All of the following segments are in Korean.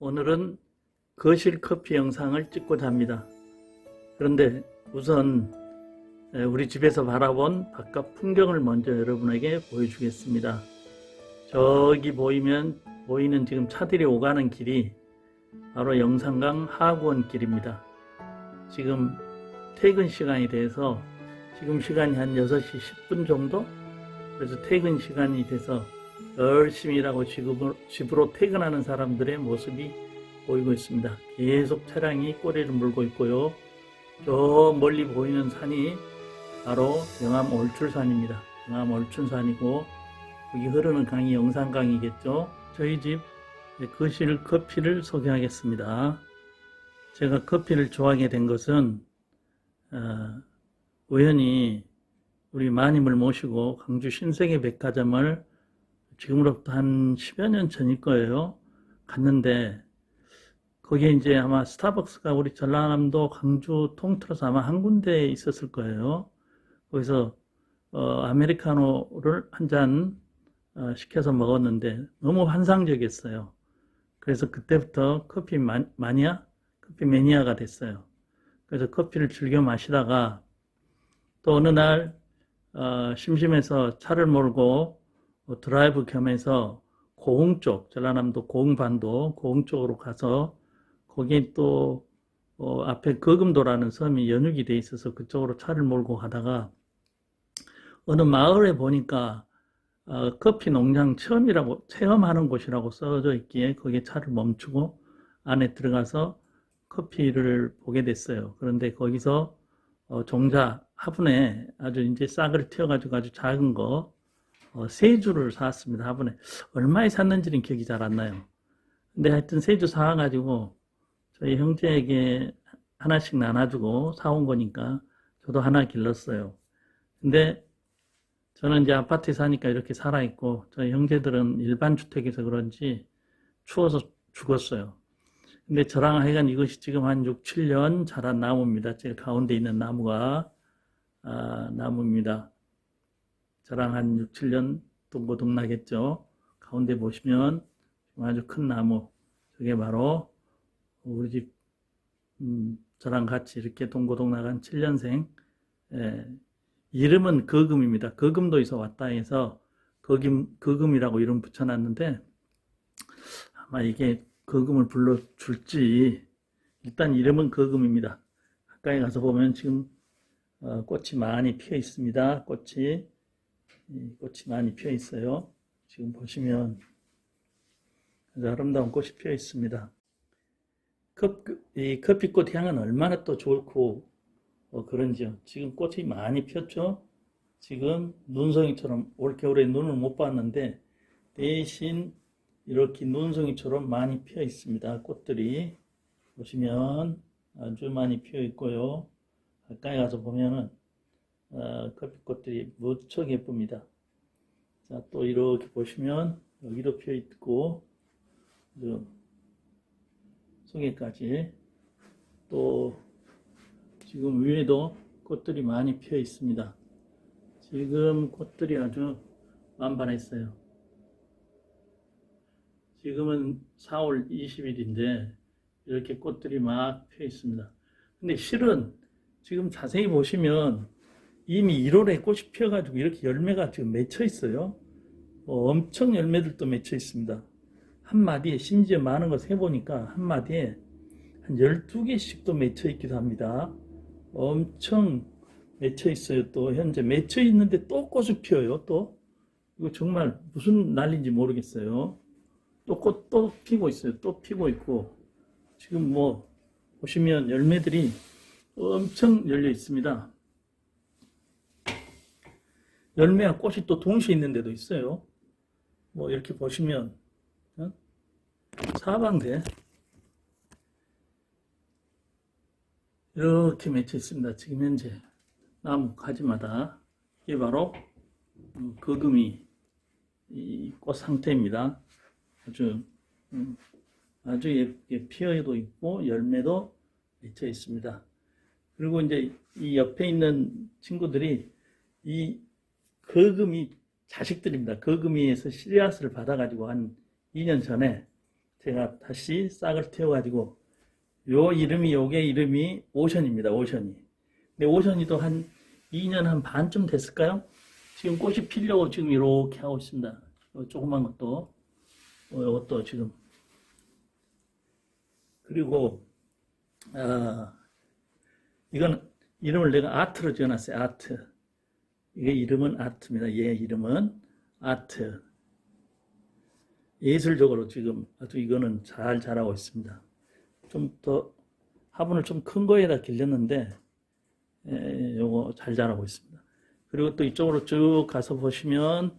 오늘은 거실 커피 영상을 찍고자 합니다. 그런데 우선 에, 우리 집에서 바라본 바깥 풍경을 먼저 여러분에게 보여주겠습니다. 저기 보이면 보이는 지금 차들이 오가는 길이 바로 영산강 하구원 길입니다. 지금 퇴근 시간이 돼서 지금 시간이 한 6시 10분 정도? 그래서 퇴근 시간이 돼서 열심히 일하고 집으로, 퇴근하는 사람들의 모습이 보이고 있습니다. 계속 차량이 꼬리를 물고 있고요. 저 멀리 보이는 산이 바로 영암 올출산입니다. 영암 올출산이고 여기 흐르는 강이 영산강이겠죠. 저희 집 거실 커피를 소개하겠습니다. 제가 커피를 좋아하게 된 것은 어, 우연히 우리 마님을 모시고 강주 신세계 백화점을 지금으로부터 한 10여 년 전일 거예요. 갔는데 거기에 이제 아마 스타벅스가 우리 전라남도 강주 통틀어서 아마 한 군데에 있었을 거예요. 거기서 어, 아메리카노를 한잔 어, 시켜서 먹었는데 너무 환상적이었어요. 그래서 그때부터 커피 마, 마니아, 커피 매니아가 됐어요. 그래서 커피를 즐겨 마시다가 또 어느 날 어, 심심해서 차를 몰고 어, 드라이브 겸해서 고흥 쪽, 전라남도 고흥반도 고흥 쪽으로 가서 거기 또 어, 앞에 거금도라는 섬이 연육이 돼 있어서 그쪽으로 차를 몰고 가다가 어느 마을에 보니까 어, 커피 농장 체험이라고 체험하는 곳이라고 써져 있기에 거기에 차를 멈추고 안에 들어가서 커피를 보게 됐어요. 그런데 거기서 어, 종자 화분에 아주 이제 싹을 튀어가지고 아주 작은 거 어, 세 주를 사왔습니다. 화분에 얼마에 샀는지는 기억이 잘 안 나요. 근데 하여튼 세주 사와가지고 저희 형제에게 하나씩 나눠주고 사온 거니까 저도 하나 길렀어요. 근데 저는 이제 아파트에 사니까 이렇게 살아있고 저희 형제들은 일반 주택에서 그런지 추워서 죽었어요. 근데 저랑 하여간 이것이 지금 한 6, 7년 자란 나무입니다. 제일 가운데 있는 나무가 아, 나무입니다. 저랑 한 6, 7년 동고동 나겠죠. 가운데 보시면 아주 큰 나무. 저게 바로 우리 집 음, 저랑 같이 이렇게 동고동 나간 7년생 예, 이름은 거금입니다. 거금도에서 왔다 해서 거금, 거금이라고 이름 붙여놨는데 아마 이게 거금을 불러줄지 일단 이름은 거금입니다. 가까이 가서 보면 지금 어, 꽃이 많이 피어 있습니다. 꽃이 이 꽃이 많이 피어 있어요. 지금 보시면 아주 아름다운 꽃이 피어 있습니다. 컵, 이 커피꽃 향은 얼마나 또 좋고 어, 그런지요. 지금 꽃이 많이 폈죠. 지금 눈송이처럼 올겨울에 눈을 못 봤는데 대신 이렇게 눈송이처럼 많이 피어 있습니다. 꽃들이 보시면 아주 많이 피어 있고요. 가까이 가서 보면은 어, 커피꽃들이 무척 예쁩니다. 자, 또 이렇게 보시면 여기도 피어 있고 저 속에까지 또 지금 위에도 꽃들이 많이 피어 있습니다. 지금 꽃들이 아주 만발했어요. 지금은 4월 20일인데 이렇게 꽃들이 막 피어 있습니다. 근데 실은 지금 자세히 보시면 이미 1월에 꽃이 피어가지고 이렇게 열매가 지금 맺혀 있어요. 어, 엄청 열매들도 맺혀 있습니다. 한 마디에 심지어 많은 거 세보니까 한 마디에 한 12개씩도 맺혀 있기도 합니다. 엄청 맺혀 있어요. 또 현재 맺혀 있는데 또 꽃을 피워요. 또 이거 정말 무슨 난리인지 모르겠어요. 또 꽃 또 피고 있어요. 또 피고 있고 지금 뭐 보시면 열매들이 엄청 열려 있습니다. 열매와 꽃이 또 동시에 있는 데도 있어요. 뭐 이렇게 보시면 어? 사방대 이렇게 맺혀 있습니다. 지금 현재 나무 가지마다 이게 바로 음, 거금이 이꽃 상태입니다. 아주 음, 아주 예쁘게 피어도 있고 열매도 맺혀 있습니다. 그리고 이제 이 옆에 있는 친구들이 이 거금이 자식들입니다. 거금이에서 씨앗을 받아가지고 한 2년 전에 제가 다시 싹을 틔워가지고 요 이름이 요게 이름이 오션입니다. 오션이. 근데 오션이도 한 2년 한 반쯤 됐을까요? 지금 꽃이 피려고 지금 이렇게 하고 있습니다. 요 조그만 것도 어, 이것도 지금 그리고 아, 이건 이름을 내가 아트로 지어놨어요. 아트. 이게 이름은 아트입니다. 얘 이름은 아트. 예술적으로 지금 아주 이거는 잘 자라고 있습니다. 좀 더 화분을 좀 큰 거에다 길렸는데 에, 요거 잘 자라고 있습니다. 그리고 또 이쪽으로 쭉 가서 보시면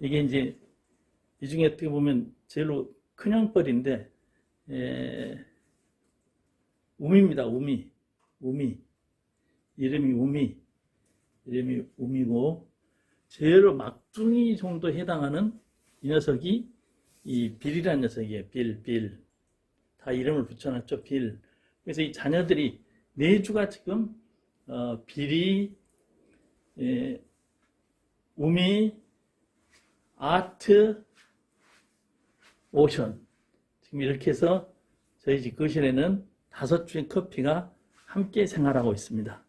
이게 이제 이 중에 어떻게 보면 제일로 큰 형벌인데 에, 우미입니다. 우미. 우미. 이름이 우미. 이름이 우미고 제일 막둥이 정도 해당하는 이 녀석이 이 빌이라는 녀석이에요. 빌, 빌. 다 이름을 붙여놨죠. 빌. 그래서 이 자녀들이 네 주가 지금 어, 빌이, 예, 우미, 아트, 오션. 지금 이렇게 해서 저희 집 거실에는 다섯 주의 커피가 함께 생활하고 있습니다.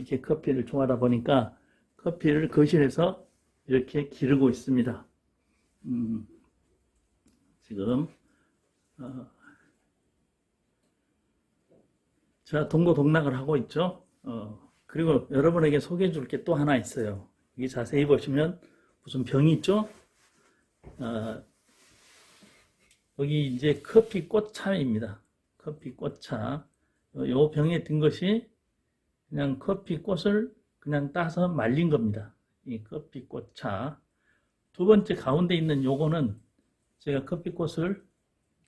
이렇게 커피를 좋아하다 보니까 커피를 거실에서 이렇게 기르고 있습니다. 음, 지금 어, 제가 동고동락을 하고 있죠. 어, 그리고 여러분에게 소개해 줄 게 또 하나 있어요. 여기 자세히 보시면 무슨 병이 있죠? 어, 여기 이제 커피 꽃차입니다. 커피 꽃차. 어, 요 병에 든 것이 그냥 커피 꽃을 그냥 따서 말린 겁니다. 이 커피 꽃차. 두 번째 가운데 있는 요거는 제가 커피 꽃을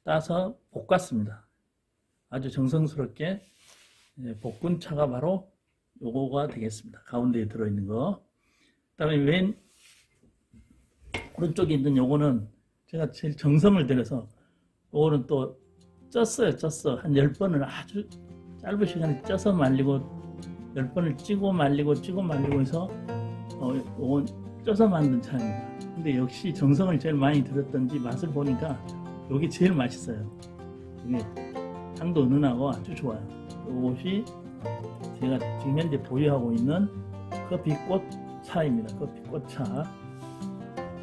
따서 볶았습니다. 아주 정성스럽게 예, 볶은 차가 바로 요거가 되겠습니다. 가운데에 들어있는 거. 그 다음에 왼 오른쪽에 있는 요거는 제가 제일 정성을 들여서 요거는 또 쪘어요, 쪘어. 한 10번을 아주 짧은 시간에 쪄서 말리고 10번을 찌고 말리고 찌고 말리고 해서 어, 요건 쪄서 만든 차입니다. 근데 역시 정성을 제일 많이 들였던지 맛을 보니까 여기 제일 맛있어요. 이게 향도 은은하고 아주 좋아요. 이것이 제가 지금 현재 보유하고 있는 커피꽃 차입니다. 커피꽃 차.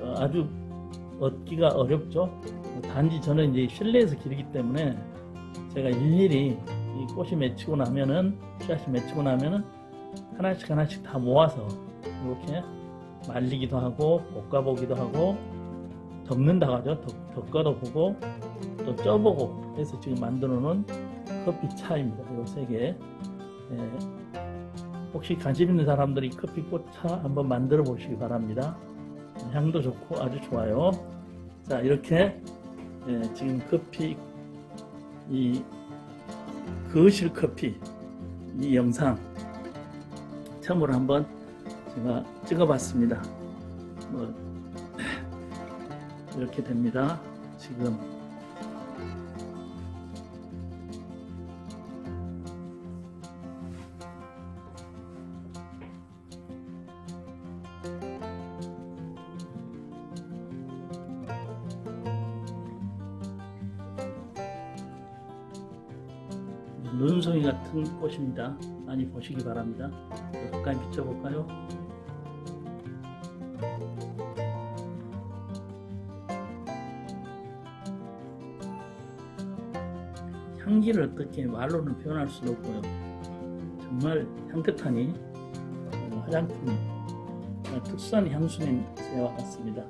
어, 아주 얻기가 어렵죠. 단지 저는 이제 실내에서 기르기 때문에 제가 일일이 이 꽃이 맺히고 나면은 씨앗이 맺히고 나면은 하나씩 하나씩 다 모아서 이렇게 말리기도 하고 볶아보기도 하고 덮는다고 하죠. 덮, 덮어도 보고 또 쪄보고 해서 지금 만들어 놓은 커피 차입니다. 이세 개. 예, 혹시 관심 있는 사람들이 커피 꽃차 한번 만들어 보시기 바랍니다. 향도 좋고 아주 좋아요. 자 이렇게 예, 지금 커피 이 거실 커피 이 영상 처음으로 한번 제가 찍어봤습니다. 뭐 이렇게 됩니다. 지금 눈송이 같은 꽃입니다. 많이 보시기 바랍니다. 더 가까이 비춰볼까요? 향기를 어떻게 말로는 표현할 수도 없고요. 정말 향긋하니 어, 화장품 어, 특수한 향수인 새와 같습니다.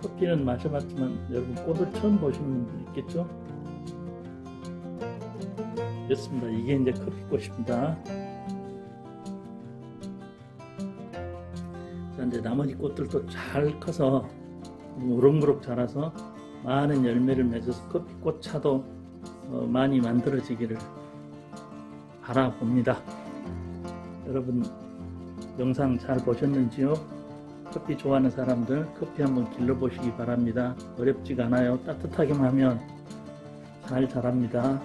커피는 마셔봤지만 여러분 꽃을 처음 보시는 분들 있겠죠? 됐습니다. 이게 이제 커피꽃입니다. 자, 이제 나머지 꽃들도 잘 커서 무럭무럭 자라서 많은 열매를 맺어서 커피꽃 차도 어, 많이 만들어지기를 바라봅니다. 여러분 영상 잘 보셨는지요? 커피 좋아하는 사람들 커피 한번 길러보시기 바랍니다. 어렵지가 않아요. 따뜻하게만 하면 잘 자랍니다.